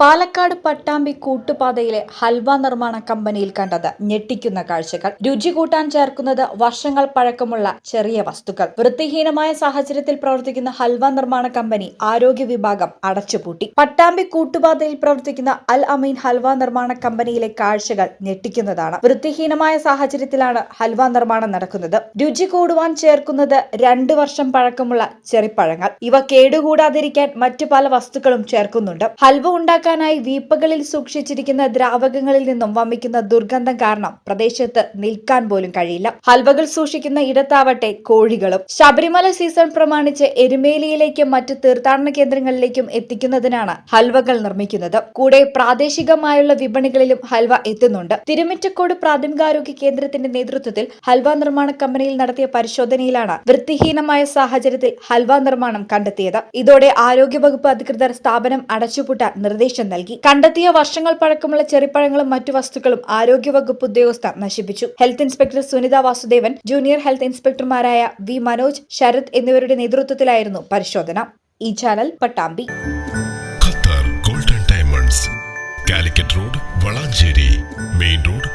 പാലക്കാട് പട്ടാമ്പി കൂട്ടുപാതയിലെ ഹൽവ നിർമ്മാണ കമ്പനിയിൽ കണ്ടത് ഞെട്ടിക്കുന്ന കാഴ്ചകൾ. രുചി കൂട്ടാൻ ചേർക്കുന്നത് വർഷങ്ങൾ പഴക്കമുള്ള ചെറിയ വസ്തുക്കൾ. വൃത്തിഹീനമായ സാഹചര്യത്തിൽ പ്രവർത്തിക്കുന്ന ഹൽവ നിർമ്മാണ കമ്പനി ആരോഗ്യ വിഭാഗം അടച്ചുപൂട്ടി. പട്ടാമ്പി കൂട്ടുപാതയിൽ പ്രവർത്തിക്കുന്ന അൽ അമീൻ ഹൽവ നിർമ്മാണ കമ്പനിയിലെ കാഴ്ചകൾ ഞെട്ടിക്കുന്നതാണ്. വൃത്തിഹീനമായ സാഹചര്യത്തിലാണ് ഹൽവ നിർമ്മാണം നടക്കുന്നത്. രുചി കൂടുവാൻ ചേർക്കുന്നത് രണ്ട് വർഷം പഴക്കമുള്ള ചെറിപ്പഴങ്ങൾ. ഇവ കേടുകൂടാതിരിക്കാൻ മറ്റു പല വസ്തുക്കളും ചേർക്കുന്നുണ്ട്. ഹൽവ ഉണ്ടാക്കാനായി വീപ്പകളിൽ സൂക്ഷിച്ചിരിക്കുന്ന ദ്രാവകങ്ങളിൽ നിന്നും വമിക്കുന്ന ദുർഗന്ധം കാരണം പ്രദേശത്ത് നിൽക്കാൻ പോലും കഴിയില്ല. ഹൽവകൾ സൂക്ഷിക്കുന്ന ഇടത്താവട്ടെ കോഴികളും. ശബരിമല സീസൺ പ്രമാണിച്ച് എരുമേലിയിലേക്കും മറ്റ് തീർത്ഥാടന കേന്ദ്രങ്ങളിലേക്കും എത്തിക്കുന്നതിനാണ് ഹൽവകൾ നിർമ്മിക്കുന്നത്. കൂടെ പ്രാദേശികമായുള്ള വിപണികളിലും ഹൽവ എത്തുന്നുണ്ട്. തിരുമിറ്റക്കോട് പ്രാഥമികാരോഗ്യ കേന്ദ്രത്തിന്റെ നേതൃത്വത്തിൽ ഹൽവ നിർമ്മാണ കമ്പനിയിൽ നടത്തിയ പരിശോധനയിലാണ് വൃത്തിഹീനമായ സാഹചര്യത്തിൽ ഹൽവ നിർമ്മാണം കണ്ടെത്തിയത്. ഇതോടെ ആരോഗ്യവകുപ്പ് അധികൃതർ സ്ഥാപനം അടച്ചുപൂട്ടാൻ നിർദ്ദേശം നിർദ്ദേശം നൽകി. കണ്ടെത്തിയ വർഷങ്ങൾ പഴക്കമുള്ള ചെറിപ്പഴങ്ങളും മറ്റു വസ്തുക്കളും ആരോഗ്യവകുപ്പ് ഉദ്യോഗസ്ഥർ നശിപ്പിച്ചു. Health inspector Sunitha Vasudevan junior health ഇൻസ്പെക്ടർമാരായ V Manoj Sarath എന്നിവരുടെ നേതൃത്വത്തിലായിരുന്നു പരിശോധന. ഈ channel Pattambi. Qatar golden diamonds Calicut road Valanchery main road